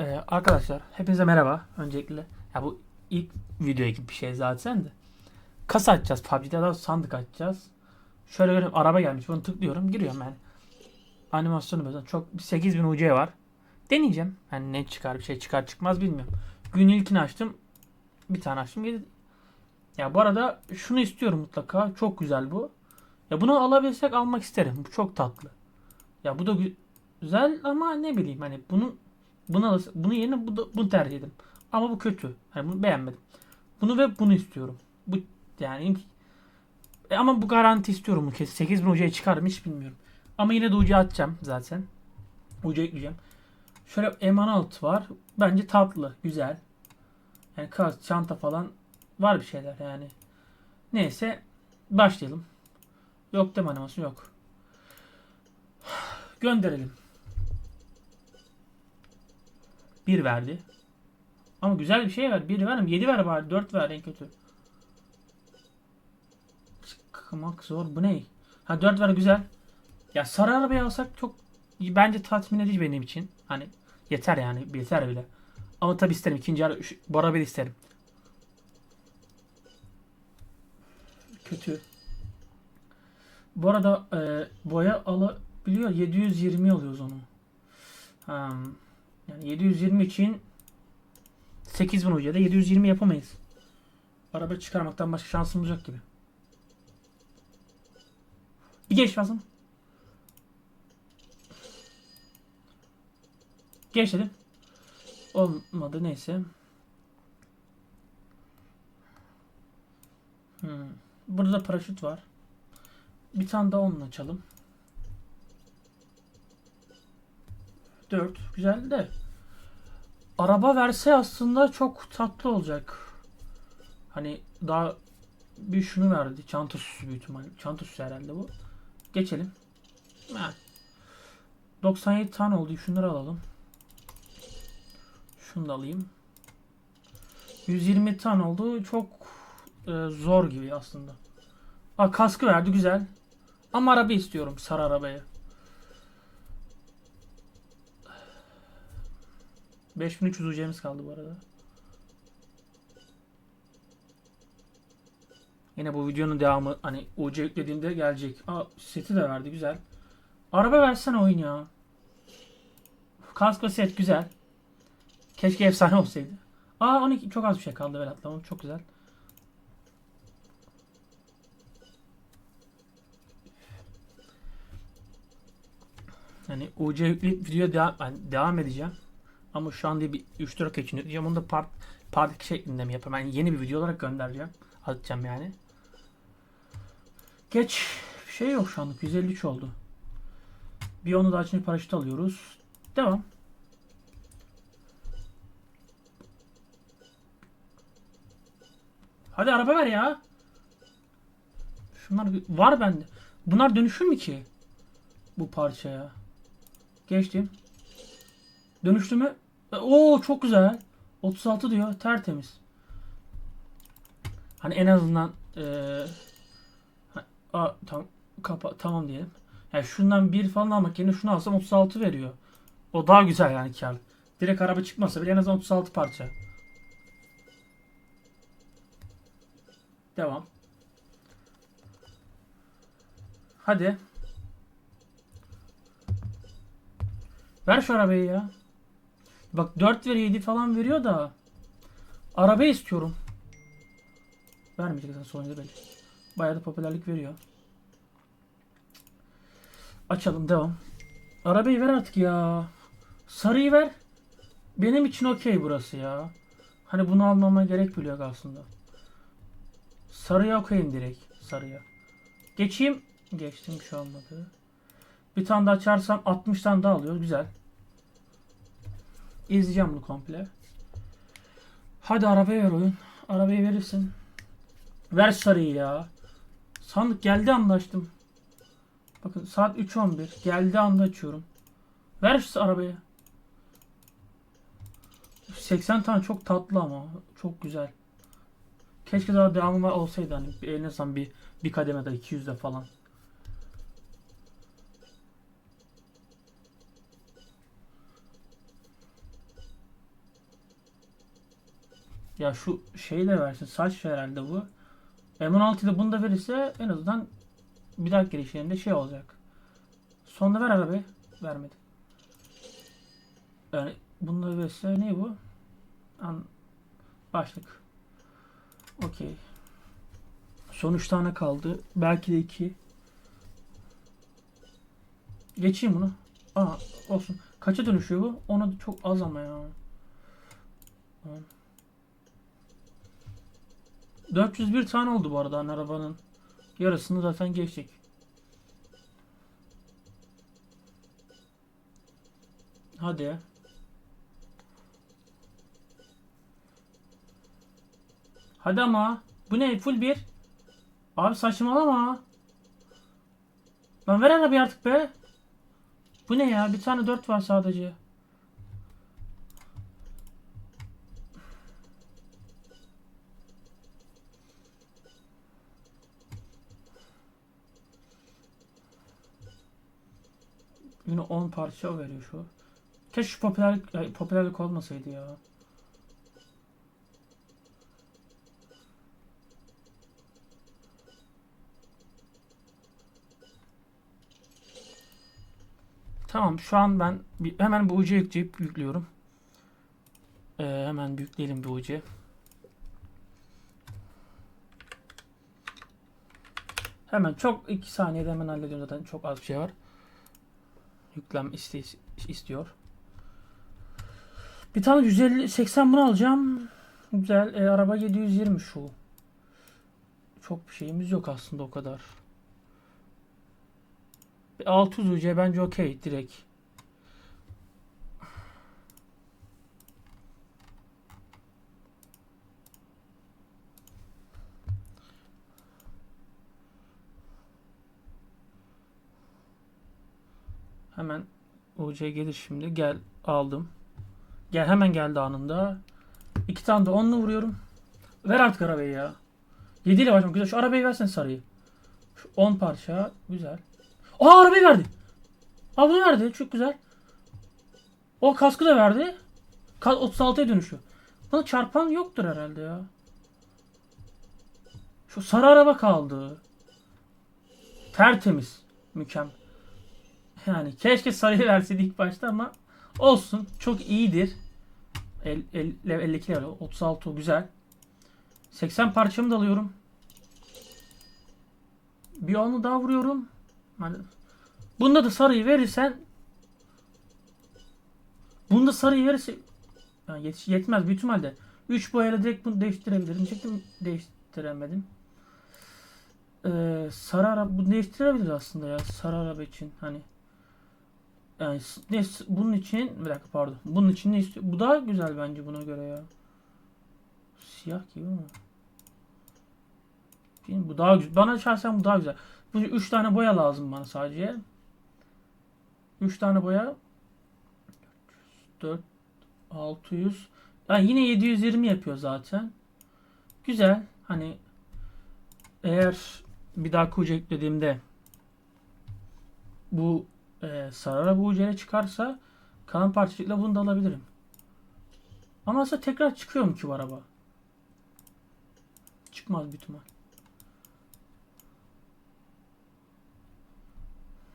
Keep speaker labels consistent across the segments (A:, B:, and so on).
A: Ee, arkadaşlar hepinize merhaba öncelikle. Ya bu ilk video gibi bir şey zaten de. Kasa açacağız PUBG'de ya da sandık açacağız. Şöyle görüyorum araba gelmiş bunu tıklıyorum giriyorum yani. Animasyonu böyle çok 8000 UC var. Deneyeceğim. Yani ne çıkar bir şey çıkar çıkmaz bilmiyorum. Gün ilkini açtım. Bir tane açtım. Ya bu arada şunu istiyorum mutlaka. Çok güzel bu. Ya bunu alabilsek almak isterim. Bu çok tatlı. Ya bu da gü- güzel ama ne bileyim hani bunu bunu alırsa, bunu yerine bu da, bunu tercih ettim. Ama bu kötü. Hani bunu beğenmedim. Bunu ve bunu istiyorum. Bu yani e ama bu garanti istiyorum bu kez. 8000 ucuya çıkar mı hiç bilmiyorum. Ama yine de ucu atacağım zaten. Ucu ekleyeceğim. Şöyle M16 var. Bence tatlı, güzel. Yani kas, çanta falan var bir şeyler yani. Neyse başlayalım. Yok deme animasyonu yok. Gönderelim. Bir verdi. Ama güzel bir şey ver. Bir ver mi? Yedi ver bari. Dört ver en kötü. Çıkmak zor. Bu ne? Ha dört ver güzel. Ya sarı arabayı alsak çok bence tatmin edici benim için. Hani yeter yani. Yeter bile. Ama tabi isterim. ikinci ara bu isterim. Kötü. Bu arada e, boya alabiliyor. 720 alıyoruz onu. Hmm. Yani 720 için 8000 ucuya da 720 yapamayız. Araba çıkarmaktan başka şansımız yok gibi. Bir geç lazım. Geç dedim. Olmadı neyse. Hmm. Burada da paraşüt var. Bir tane daha onunla açalım. 4. Güzel de. Araba verse aslında çok tatlı olacak. Hani daha bir şunu verdi. Çanta süsü büyük ihtimal. Çanta süsü herhalde bu. Geçelim. Ha. 97 tane oldu. Şunları alalım. Şunu da alayım. 120 tane oldu. Çok e, zor gibi aslında. Aa, kaskı verdi güzel. Ama araba istiyorum. Sarı arabayı. 5300 UC'miz kaldı bu arada. Yine bu videonun devamı hani UC yüklediğimde gelecek. Aa seti de verdi güzel. Araba versene oyun ya. Kask set güzel. Keşke efsane olsaydı. Aa 12 çok az bir şey kaldı Berat tamam çok güzel. Yani UC yükleyip videoya devam, yani devam edeceğim. Ama şu an değil bir 3-4 dakika için yükleyeceğim. Onu da part, part 2 şeklinde mi yapayım? Yani yeni bir video olarak göndereceğim. Atacağım yani. Geç. Bir şey yok şu anlık. 153 oldu. Bir onu da açınca paraşüt alıyoruz. Devam. Hadi araba ver ya. Şunlar var bende. Bunlar dönüşür mü ki? Bu parçaya. Geçtim. Dönüştü mü? E, çok güzel. 36 diyor. Tertemiz. Hani en azından a, tam, kapa, tamam diyelim. Yani şundan bir falan almak yerine şunu alsam 36 veriyor. O daha güzel yani kar. Direkt araba çıkmasa bile en azından 36 parça. Devam. Hadi. Ver şu arabayı ya. Bak 4 ve 7 falan veriyor da. Araba istiyorum. Vermeyecek zaten sonunda belli. Bayağı da popülerlik veriyor. Açalım devam. Arabayı ver artık ya. Sarıyı ver. Benim için okey burası ya. Hani bunu almama gerek bile yok aslında. Sarıya okeyim direkt. Sarıya. Geçeyim. Geçtim bir şey olmadı. Bir tane daha açarsam 60 tane daha alıyor. Güzel. İzleyeceğim bunu komple. Hadi arabayı ver oyun. Arabayı verirsin. Ver sarıyı ya. Sandık geldi anda açtım. Bakın saat 3.11. Geldi anda açıyorum. Ver şu arabayı. 80 tane çok tatlı ama. Çok güzel. Keşke daha devamı olsaydı hani en azından bir bir kademe de 200'de falan. Ya şu şeyi de versin. Saç herhalde bu. M16'da bunu da verirse en azından bir dahaki girişlerinde şey olacak. Sonunda ver arabayı. Vermedi. Yani bunu da verirse ne bu? An başlık. Okey. Son 3 tane kaldı. Belki de 2. Geçeyim bunu. Aa olsun. Kaça dönüşüyor bu? Ona çok az ama ya. Tamam. 401 tane oldu bu arada hani arabanın. Yarısını zaten geçtik. Hadi ya. Hadi ama. Bu ne? Full bir. Abi saçmalama. Lan ver arabayı artık be. Bu ne ya? Bir tane dört var sadece. Yine 10 parça veriyor şu. Keşke şu popülerlik, popülerlik olmasaydı ya. Tamam şu an ben hemen bu ucu yükleyip yüklüyorum. Ee, hemen yükleyelim bu ucu. Hemen çok 2 saniyede hemen hallediyorum zaten çok az bir şey var. Yüklem iste, istiyor. Bir tane 150 80 bunu alacağım. Güzel. E, araba 720 şu. Çok bir şeyimiz yok aslında o kadar. Bir 600 UC bence okey direkt. Hemen UC gelir şimdi. Gel aldım. Gel hemen geldi anında. İki tane de onunla vuruyorum. Ver artık arabayı ya. 7 ile başlamak güzel. Şu arabayı versen sarıyı. Şu 10 parça. Güzel. Aa arabayı verdi. Aa bunu verdi. Çok güzel. O kaskı da verdi. Ka 36'ya dönüşüyor. Buna çarpan yoktur herhalde ya. Şu sarı araba kaldı. Tertemiz. Mükemmel. Yani keşke sarıyı verseydi ilk başta ama olsun. Çok iyidir. El, el, 52 level. 36 güzel. 80 parçamı da alıyorum. Bir onu daha vuruyorum. Hani bunda da sarıyı verirsen bunda sarıyı verirse yani yetiş, yetmez büyük ihtimalle. 3 boyayla direkt bunu değiştirebilirim. Diyecektim değiştiremedim. Ee, sarı araba bunu değiştirebilir aslında ya sarı araba için hani yani ne bunun için bir dakika pardon. Bunun için ne istiyor? Bu daha güzel bence buna göre ya. Siyah gibi mi? Bilmiyorum, bu daha güzel. Bana şahsen bu daha güzel. Bu 3 tane boya lazım bana sadece. 3 tane boya 4 600 yani yine 720 yapıyor zaten. Güzel. Hani eğer bir daha kuca eklediğimde bu e, sarı araba ucuyla çıkarsa kalan parçacıkla bunu da alabilirim. Ama aslında tekrar çıkıyor mu ki bu araba? Çıkmaz büyük ihtimal.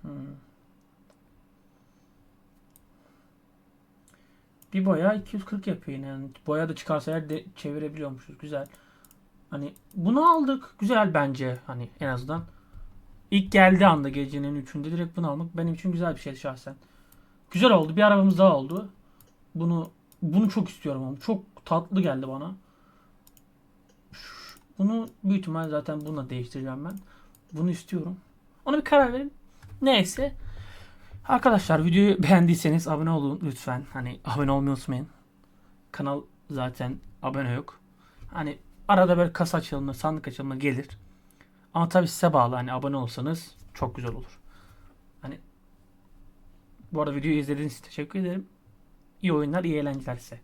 A: Hmm. Bir boya 240 yapıyor yine. Yani boya da çıkarsa eğer de çevirebiliyormuşuz. Güzel. Hani bunu aldık. Güzel bence. Hani en azından. İlk geldiği anda gecenin üçünde direkt bunu almak benim için güzel bir şey şahsen. Güzel oldu. Bir arabamız daha oldu. Bunu bunu çok istiyorum ama çok tatlı geldi bana. Bunu büyük ihtimal zaten bununla değiştireceğim ben. Bunu istiyorum. Ona bir karar verin. Neyse. Arkadaşlar videoyu beğendiyseniz abone olun lütfen. Hani abone olmayı unutmayın. Kanal zaten abone yok. Hani arada böyle kasa açılımı, sandık açılımı gelir. Ama tabii size bağlı. Hani abone olsanız çok güzel olur. Hani bu arada videoyu izlediğiniz için teşekkür ederim. İyi oyunlar, iyi eğlenceler size.